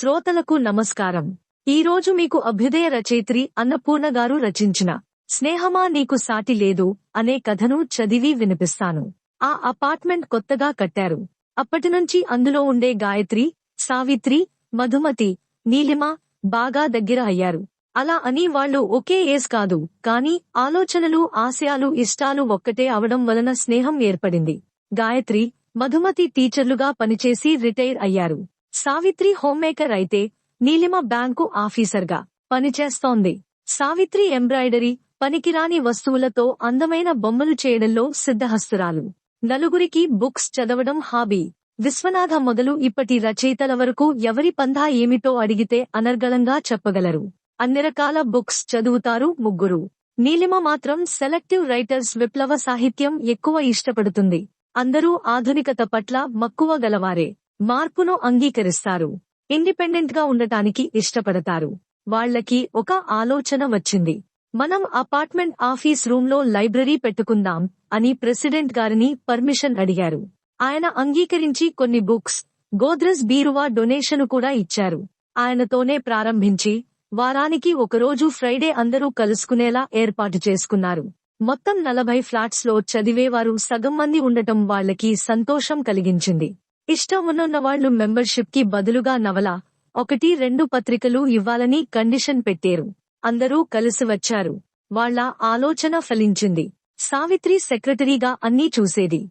శ్రోతలకు నమస్కారం. ఈరోజు మీకు అభ్యుదయ రచయిత్రి అన్నపూర్ణ గారు రచించిన స్నేహమా నీకు సాటి లేదు అనే కథను చదివి వినిపిస్తాను. ఆ అపార్ట్మెంట్ కొత్తగా కట్టారు. అప్పటినుంచి అందులో ఉండే గాయత్రి సావిత్రి మధుమతి నీలిమ బాగా దగ్గర అయ్యారు. అలా అని వాళ్ళు ఒకే ఏజ్ కాదు కాని ఆలోచనలు ఆశయాలు ఇష్టాలు ఒక్కటే అవడం వలన స్నేహం ఏర్పడింది. గాయత్రి మధుమతి టీచర్లుగా పనిచేసి రిటైర్ అయ్యారు. సావిత్రి హోమ్మేకర్ అయితే నీలిమ బ్యాంకు ఆఫీసర్గా పనిచేస్తోంది. సావిత్రి ఎంబ్రాయిడరీ పనికిరాని వస్తువులతో అందమైన బొమ్మలు చేయడంలో సిద్ధహస్తురాలు. నలుగురికి బుక్స్ చదవడం హాబీ. విశ్వనాథ మొదలు ఇప్పటి రచయితల వరకు ఎవరి పంధా ఏమిటో అడిగితే అనర్గళంగా చెప్పగలరు. అన్ని రకాల బుక్స్ చదువుతారు ముగ్గురు. నీలిమ మాత్రం సెలెక్టివ్ రైటర్స్ విప్లవ సాహిత్యం ఎక్కువ ఇష్టపడుతుంది. అందరూ ఆధునికత పట్ల మక్కువ గలవారే. మార్పును అంగీకరిస్తారు. ఇండిపెండెంట్గా ఉండటానికి ఇష్టపడతారు. వాళ్ళకి ఒక ఆలోచన వచ్చింది. మనం అపార్ట్మెంట్ ఆఫీస్ రూమ్లో లైబ్రరీ పెట్టుకుందాం అని ప్రెసిడెంట్ గారిని పర్మిషన్ అడిగారు. ఆయన అంగీకరించి కొన్ని బుక్స్ గోద్రెజ్ బీరువా డొనేషను కూడా ఇచ్చారు. ఆయనతోనే ప్రారంభించి వారానికి ఒకరోజు ఫ్రైడే అందరూ కలుసుకునేలా ఏర్పాటు చేసుకున్నారు. మొత్తం నలభై ఫ్లాట్స్లో చదివేవారు సగం మంది ఉండటం వాళ్ళకి సంతోషం కలిగించింది. ఇష్టం ఉన్న వాళ్ళు మెంబర్షిప్కి బదులుగా నవల ఒకటి రెండు పత్రికలు ఇవ్వాలని కండిషన్ పెట్టారు. అందరూ కలిసి వచ్చారు. వాళ్ళ ఆలోచన ఫలించింది. సావిత్రి సెక్రటరీగా అన్నీ చూసేది.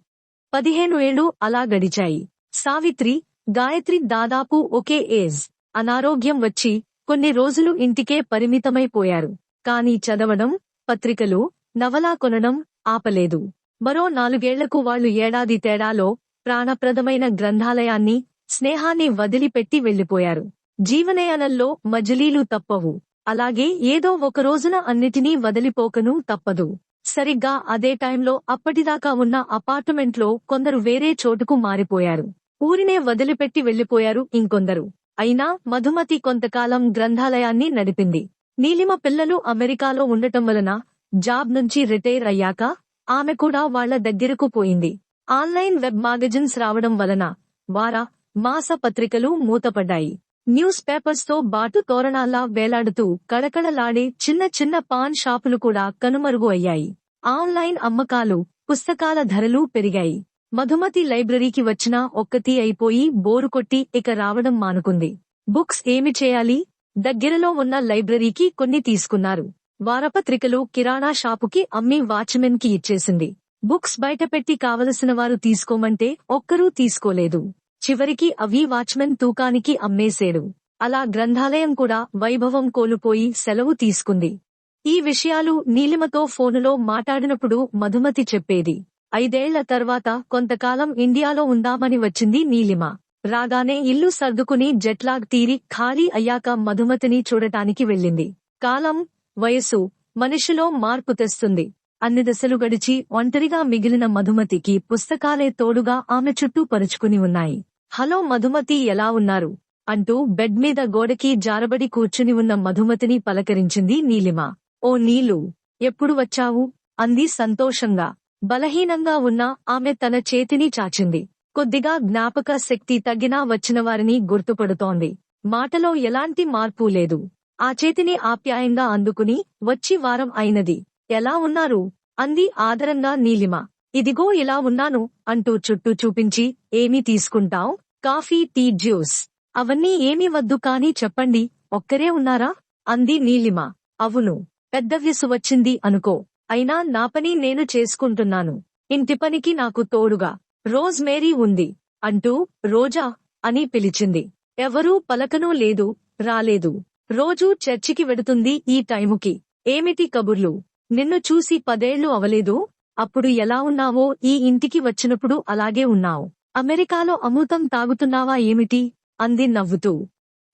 పదిహేను ఏళ్ళు అలా గడిచాయి. సావిత్రి గాయత్రి దాదాపు ఒకే ఏజ్. అనారోగ్యం వచ్చి కొన్ని రోజులు ఇంటికే పరిమితమైపోయారు కాని చదవడం పత్రికలు నవలా కొనడం ఆపలేదు. మరో నాలుగేళ్ళకు వాళ్ళు ఏడాది తేడాలో ప్రాణప్రదమైన గ్రంథాలయాన్ని స్నేహాన్ని వదిలిపెట్టి వెళ్ళిపోయారు జీవనయానంలో మజిలీలు తప్పవు. అలాగే ఏదో ఒక రోజున అన్నిటినీ వదిలిపోకను తప్పదు. సరిగ్గా అదే టైంలో అప్పటిదాకా ఉన్న అపార్ట్మెంట్లో కొందరు వేరే చోటుకు మారిపోయారు. ఊరినే వదిలిపెట్టి వెళ్ళిపోయారు ఇంకొందరు. అయినా మధుమతి కొంతకాలం గ్రంథాలయాన్ని నడిపింది. నీలిమ పిల్లలు అమెరికాలో ఉండటం వలన జాబ్ నుంచి రిటైర్ అయ్యాక ఆమె కూడా వాళ్ళ దగ్గరకు పోయింది. ఆన్లైన్ వెబ్ మ్యాగజిన్స్ రావడం వలన వార మాస పత్రికలు మూతపడ్డాయి. న్యూస్ పేపర్స్తో బాటు తోరణాల్లా వేలాడుతూ కడకడలాడే చిన్న చిన్న పాన్ షాపులు కూడా కనుమరుగు అయ్యాయి ఆన్లైన్ అమ్మకాలు పుస్తకాల ధరలు పెరిగాయి. మధుమతి లైబ్రరీకి వచ్చినా ఒక్కతి అయిపోయి బోరు కొట్టి ఇక రావడం మానుకుంది. బుక్స్ ఏమి చేయాలి? దగ్గరలో ఉన్న లైబ్రరీకి కొన్ని తీసుకున్నారు. వారపత్రికలు కిరాణా షాపుకి అమ్మి వాచ్మెన్కి ఇచ్చేసింది. బుక్స్ బయటపెట్టి కావలసిన వారు తీసుకోమంటే ఒక్కరూ తీసుకోలేదు. చివరికి అవి వాచ్మెన్ తూకానికి అమ్మేశారు అలా గ్రంథాలయం కూడా వైభవం కోల్పోయి సెలవు తీసుకుంది. ఈ విషయాలు నీలిమతో ఫోనులో మాట్లాడినప్పుడు మధుమతి చెప్పేది. ఐదేళ్ళ తర్వాత కొంతకాలం ఇండియాలో ఉందామని వచ్చింది నీలిమ. రాగానే ఇల్లు సర్దుకుని జెట్లాగ్ తీరి ఖాళీ అయ్యాక మధుమతిని చూడటానికి వెళ్ళింది. కాలం వయసు మనిషిలో మార్పు తెస్తుంది. అన్ని దశలు గడిచి ఒంటరిగా మిగిలిన మధుమతికి పుస్తకాలే తోడుగా ఆమె చుట్టూ పరుచుకుని ఉన్నాయి. హలో మధుమతి ఎలా ఉన్నారు అంటూ బెడ్ మీద గోడకి జారబడి కూర్చుని ఉన్న మధుమతిని పలకరించింది నీలిమ. ఓ నీలు ఎప్పుడు వచ్చావు అంది సంతోషంగా. బలహీనంగా ఉన్న ఆమె తన చేతిని చాచింది. కొద్దిగా జ్ఞాపక శక్తి తగ్గినా వచ్చిన వారిని గుర్తుపడుతోంది. మాటలో ఎలాంటి మార్పు లేదు. ఆ చేతిని ఆప్యాయంగా అందుకుని వచ్చి వారం అయినది. ఎలా ఉన్నారు? అంది ఆదరంగా నీలిమ. ఇదిగో ఇలా ఉన్నాను అంటూ చుట్టూ చూపించి ఏమి తీసుకుంటావు? Coffee tea juice. అవన్నీ ఏమీ వద్దు కానీ చెప్పండి ఒక్కరే ఉన్నారా? అంది నీలిమ. అవును పెద్ద వ్యసు వచ్చింది అనుకో. అయినా నా పని నేను చేసుకుంటున్నాను. ఇంటి పనికి నాకు తోడుగా. రోజ్ మేరీ ఉంది అంటూ రోజా అని పిలిచింది. ఎవరూ పలకనూ లేదు రాలేదు. రోజూ చర్చికి వెడుతుంది ఈ టైముకి. ఏమిటి కబుర్లు? నిన్ను చూసి పదేళ్ళు అవలేదు అప్పుడు ఎలా ఉన్నావో ఈ ఇంటికి వచ్చినప్పుడు అలాగే ఉన్నావు. అమెరికాలో అమృతం తాగుతున్నావా ఏమిటి? అంది నవ్వుతూ.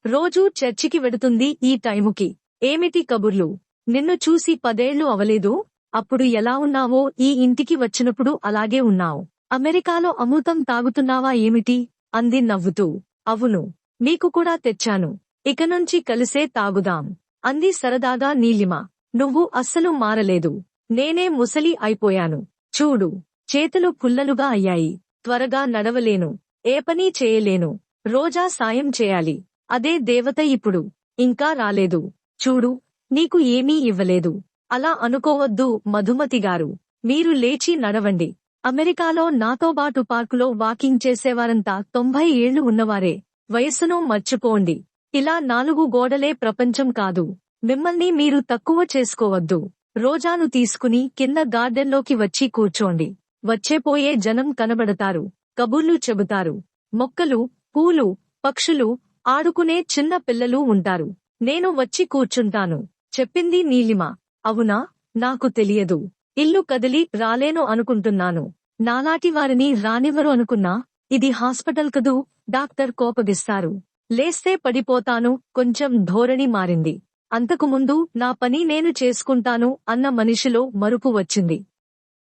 రోజూ చర్చికి వెడుతుంది ఈ టైముకి. ఏమిటి కబుర్లు? నిన్ను చూసి పదేళ్ళు అవలేదు అప్పుడు ఎలా ఉన్నావో ఈ ఇంటికి వచ్చినప్పుడు అలాగే ఉన్నావు. అమెరికాలో అమృతం తాగుతున్నావా ఏమిటి? అంది నవ్వుతూ. అవును మీకు కూడా తెచ్చాను. ఇక నుంచి కలిసే తాగుదాం అంది సరదాగా నీలిమ. నువ్వు అస్సలు మారలేదు. నేనే ముసలి అయిపోయాను. చూడు చేతులు పుల్లలుగా అయ్యాయి. త్వరగా నడవలేను. ఏ పనీ చేయలేను. రోజా సాయం చేయాలి. అదే దేవత ఇప్పుడు. ఇంకా రాలేదు. చూడు నీకు ఏమీ ఇవ్వలేదు. అలా అనుకోవద్దు మధుమతి గారు. మీరు లేచి నడవండి. అమెరికాలో నాతోబాటు పార్కులో వాకింగ్ చేసేవారంతా తొంభై ఏళ్ళు ఉన్నవారే. వయస్సును మర్చిపోండి. ఇలా నాలుగు గోడలే ప్రపంచం కాదు. మిమ్మల్ని మీరు తక్కువ చేసుకోవద్దు. రోజాను తీసుకుని కింద గార్డెన్లోకి వచ్చి కూర్చోండి. వచ్చేపోయే జనం కనబడతారు. కబుర్లు చెబుతారు. మొక్కలు పూలు పక్షులు ఆడుకునే చిన్న పిల్లలు ఉంటారు. నేను వచ్చి కూర్చుంటాను. చెప్పింది నీలిమ. అవునా? నాకు తెలియదు. ఇల్లు కదిలి రాలేను అనుకుంటున్నాను. నాలాటి వారిని రానివ్వరు అనుకున్నా? ఇది హాస్పిటల్ కదూ? డాక్టర్ కోపగిస్తారు. లేస్తే పడిపోతాను. కొంచెం ధోరణి మారింది. అంతకుముందు నా పని నేను చేసుకుంటాను అన్న మనిషిలో మరుపు వచ్చింది.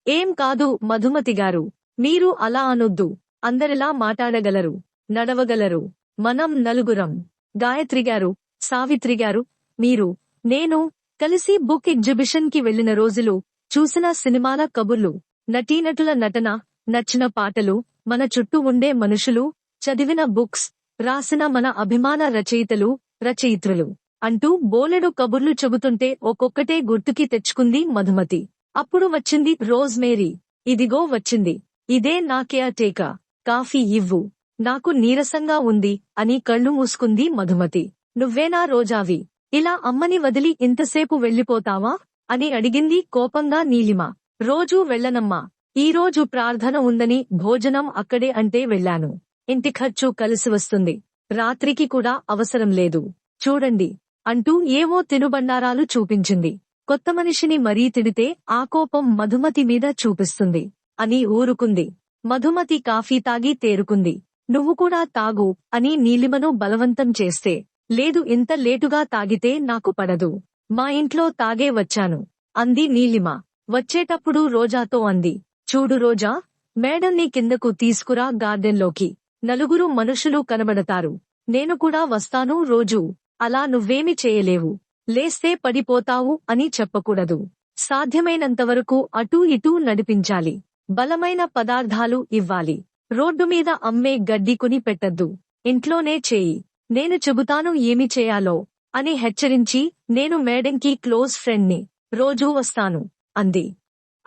ఏం కాదు మధుమతి గారు మీరు అలా అనొద్దు. అందరిలా మాట్లాడగలరు నడవగలరు. మనం నలుగురం. గాయత్రి గారు సావిత్రి గారు మీరు నేను కలిసి బుక్ ఎగ్జిబిషన్కి వెళ్ళిన రోజులు చూసిన సినిమాల కబుర్లు నటీనటుల నటన నచ్చిన పాటలు మన చుట్టూ ఉండే మనుషులు చదివిన బుక్స్ రాసిన మన అభిమాన రచయితలు రచయిత్రులు. అంటూ బోలెడు కబుర్లు చెబుతుంటే ఒక్కొక్కటే గుర్తుకి తెచ్చుకుంది మధుమతి. అప్పుడు వచ్చింది రోజ్ మేరీ ఇదిగో వచ్చింది. ఇదే నా కేర్ టేక. కాఫీ ఇవ్వు. నాకు నీరసంగా ఉంది అని కళ్ళు మూసుకుంది మధుమతి. నువ్వేనా రోజావి? ఇలా అమ్మని వదిలి ఇంతసేపు వెళ్ళిపోతావా? అని అడిగింది కోపంగా నీలిమ. రోజూ వెళ్ళనమ్మా. ఈరోజు ప్రార్థన ఉందని భోజనం అక్కడే అంటే వెళ్ళాను. ఇంటి ఖర్చు కలిసి వస్తుంది. రాత్రికి కూడా అవసరం లేదు. చూడండి. అంటూ ఏవో తినుబండారాలు చూపించింది. కొత్త మనిషిని మరీ తిడితే ఆ కోపం మధుమతి మీద చూపిస్తుంది అని ఊరుకుంది. మధుమతి కాఫీ తాగి తేరుకుంది. నువ్వు కూడా తాగు అని నీలిమను బలవంతం చేస్తే లేదు ఇంత లేటుగా తాగితే నాకు పడదు. మా ఇంట్లో తాగే వచ్చాను అంది నీలిమ. వచ్చేటప్పుడు రోజాతో అంది. చూడు రోజా మేడల్ని కిందకు తీసుకురా గార్డెన్లోకి. నలుగురు మనుషులు కనబడతారు. నేను కూడా వస్తాను రోజూ. అలా నువ్వేమి చేయలేవు. లేస్తే పడిపోతావు అని చెప్పకూడదు. సాధ్యమైనంతవరకు అటూ ఇటూ నడిపించాలి. బలమైన పదార్థాలు ఇవ్వాలి. రోడ్డు మీద అమ్మే గడ్డి కొని పెట్టద్దు. ఇంట్లోనే చేయి. నేను చెబుతాను ఏమి చేయాలో అని హెచ్చరించి నేను మేడంకి క్లోజ్ ఫ్రెండ్ని రోజూ వస్తాను అంది.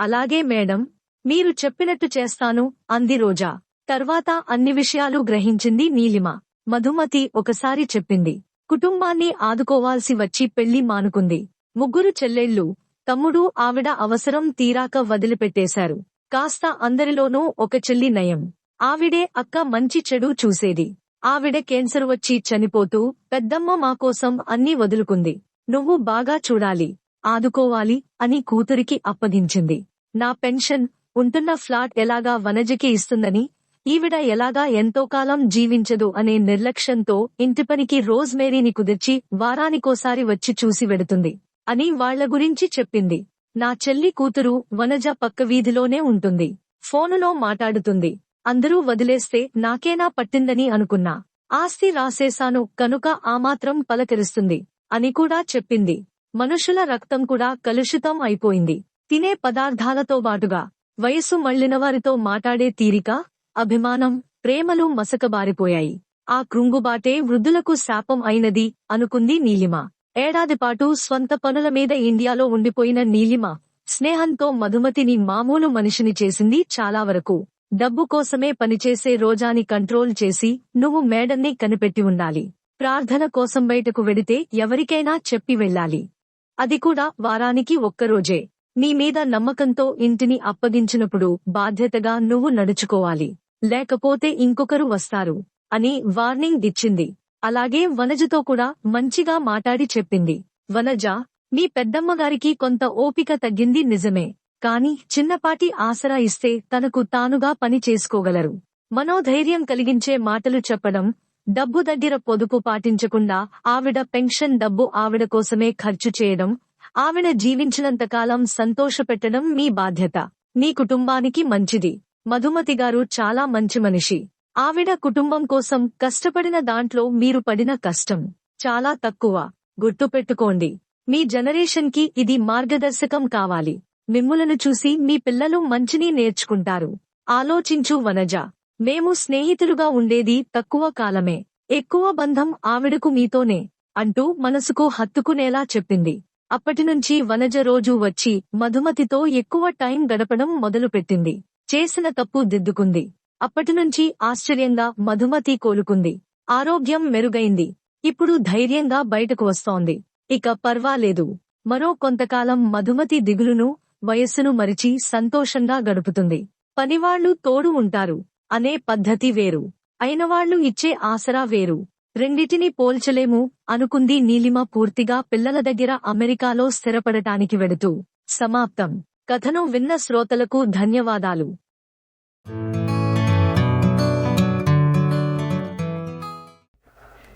అలాగే మేడం మీరు చెప్పినట్టు చేస్తాను అంది రోజా. తర్వాత అన్ని విషయాలు గ్రహించింది నీలిమ. మధుమతి ఒకసారి చెప్పింది. కుటుంబాన్ని ఆదుకోవాల్సి వచ్చి పెళ్ళి మానుకుంది. ముగ్గురు చెల్లెళ్ళు తమ్ముడు ఆవిడ అవసరం తీరాక వదిలిపెట్టేశారు. కాస్త అందరిలోనూ ఒక చెల్లి నయం. ఆవిడే అక్క మంచి చెడు చూసేది. ఆవిడ కేన్సర్ వచ్చి చనిపోతూ పెద్దమ్మ మా కోసం అన్నీ వదులుకుంది. నువ్వు బాగా చూడాలి ఆదుకోవాలి అని కూతురికి అప్పగించింది. నా పెన్షన్ ఉంటున్న ఫ్లాట్ ఎలాగా వనజకి ఇస్తుందని ఈవిడ ఎలాగా ఎంతో కాలం జీవించదు అనే నిర్లక్ష్యంతో ఇంటిపనికి రోజ్ మేరీని కుదిర్చి వారానికోసారి వచ్చి చూసి వెడుతుంది అని వాళ్ళ గురించి చెప్పింది. నా చెల్లి కూతురు వనజ పక్క వీధిలోనే ఉంటుంది. ఫోనులో మాట్లాడుతుంది. అందరూ వదిలేస్తే నాకేనా పట్టిందని అనుకున్నా. ఆస్తి రాసేశాను కనుక ఆమాత్రం పలకరిస్తుంది అని కూడా చెప్పింది. మనుషుల రక్తం కూడా కలుషితం అయిపోయింది. తినే పదార్థాలతో బాటుగా వయసు మళ్ళినవారితో మాటాడే తీరిక? అభిమానం ప్రేమలు మసకబారిపోయాయి. ఆ కృంగుబాటే వృద్ధులకు శాపం అయినది అనుకుంది నీలిమ. ఏడాదిపాటు స్వంత పనుల మీద ఇండియాలో ఉండిపోయిన నీలిమ స్నేహంతో మధుమతిని మామూలు మనిషిని చేసింది చాలా వరకు. డబ్బు కోసమే పనిచేసే రోజాని కంట్రోల్ చేసి నువ్వు మేడన్ని కనిపెట్టి ఉండాలి. ప్రార్థన కోసం బయటకు వెడితే ఎవరికైనా చెప్పి వెళ్ళాలి. అది కూడా వారానికి ఒక్కరోజే. నీ మీద నమ్మకంతో ఇంటిని అప్పగించినప్పుడు బాధ్యతగా నువ్వు నడుచుకోవాలి. లేకపోతే ఇంకొకరు వస్తారు అని వార్నింగ్ ఇచ్చింది. అలాగే వనజతో కూడా మంచిగా మాటాడి చెప్పింది. వనజ మీ పెద్దమ్మగారికి కొంత ఓపిక తగ్గింది నిజమే. కాని చిన్నపాటి ఆసరా ఇస్తే తనకు తానుగా పని చేసుకోగలరు. మనోధైర్యం కలిగించే మాటలు చెప్పడం డబ్బు దగ్గర పొదుపు పాటించకుండా ఆవిడ పెన్షన్ డబ్బు ఆవిడ కోసమే ఖర్చు చేయడం ఆవిడ జీవించినంతకాలం సంతోషపెట్టడం మీ బాధ్యత. మీ కుటుంబానికి మంచిది. మధుమతి గారు చాలా మంచి మనిషి. ఆవిడ కుటుంబం కోసం కష్టపడిన దాంట్లో మీరు పడిన కష్టం చాలా తక్కువ. గుర్తుపెట్టుకోండి మీ జనరేషన్కి ఇది మార్గదర్శకం కావాలి. మిమ్ములను చూసి మీ పిల్లలు మంచిని నేర్చుకుంటారు. ఆలోచించు వనజ మేము స్నేహితులుగా ఉండేది తక్కువ కాలమే. ఎక్కువ బంధం ఆవిడకు మీతోనే అంటూ మనసుకు హత్తుకునేలా చెప్పింది. అప్పటినుంచి వనజ రోజు వచ్చి మధుమతితో ఎక్కువ టైం గడపడం మొదలుపెట్టింది. చేసిన తప్పు దిద్దుకుంది. అప్పటినుంచి ఆశ్చర్యంగా మధుమతి కోలుకుంది. ఆరోగ్యం మెరుగైంది. ఇప్పుడు ధైర్యంగా బయటకు వస్తోంది. ఇక పర్వాలేదు. మరో కొంతకాలం మధుమతి దిగులును వయస్సును మరిచి సంతోషంగా గడుపుతుంది. పనివాళ్ళు తోడు ఉంటారు. అనే పద్ధతి వేరు. అయినవాళ్ళు ఇచ్చే ఆసరా వేరు. రెండిటిని పోల్చలేము అనుకుంది నీలిమ పూర్తిగా పిల్లల దగ్గర అమెరికాలో స్థిరపడటానికి వెడుతూ. సమాప్తం. కథను విన్న శ్రోతలకు ధన్యవాదాలు.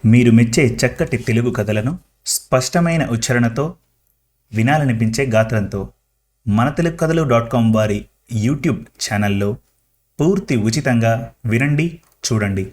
మీరు మెచ్చే చక్కటి తెలుగు కథలను స్పష్టమైన ఉచ్చారణతో వినాలనిపించే గాత్రంతో మన తెలుగు కథలు డాట్ కామ్ వారి యూట్యూబ్ ఛానల్లో పూర్తి ఉచితంగా వినండి చూడండి.